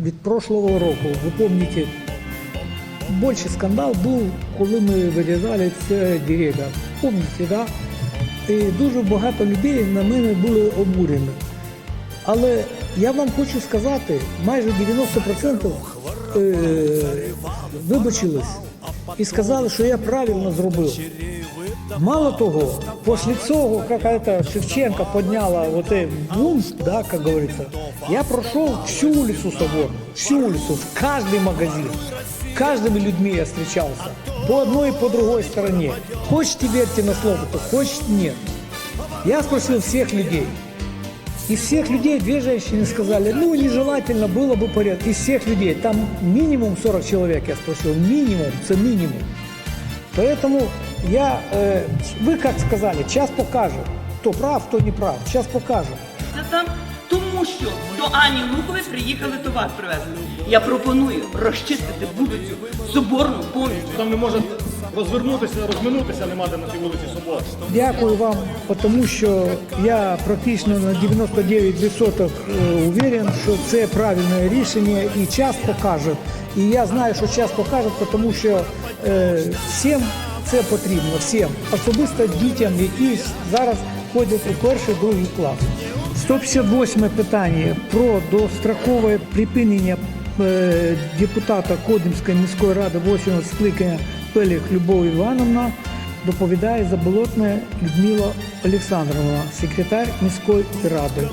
від прошлого року. Ви пам'ятаєте, більший скандал був, коли ми вирізали це дерева. Пам'ятаєте, да? І дуже багато людей на мене були обурені. Але я вам хочу сказати, майже 90% е, вибачились і сказали, що я правильно зробив. Мало того, після цього, як это Шевченко підняла вот этот бунт, да, как говорится, я прошел всю улицу Соборную, всю улицу, в каждый магазин, каждыми людьми я встречался, по одной и по другой стороне. Хочете верьте на слово, то хочете нет. Я спросил всех людей. Из всех людей две женщины сказали, ну, нежелательно было бы порядок. Из всех людей, там минимум 40 человек, я спросил, минимум, это минимум. Поэтому я, э, вы как сказали, час покажет, кто прав, кто не прав, час покажет. Це там тому, що до Ані Лукової приїхали товар привезли. Я пропоную розчистити вулицю Соборну повністю. Там не може розвернутися, розминутися нема де на тій вулиці Собор. Дякую вам, тому що я практично на 99% уверен, що це правильне рішення і час покаже. І я знаю, що час покаже, тому що е, всім це потрібно, всім, особисто дітям, які зараз ходять у перший, другий клас. 158 питання про дострокове припинення е, депутата Кодимської міської ради 8 скликання Пеліх Любов Івановна доповідає Заболотна Людмила Олександровна, секретар міської ради.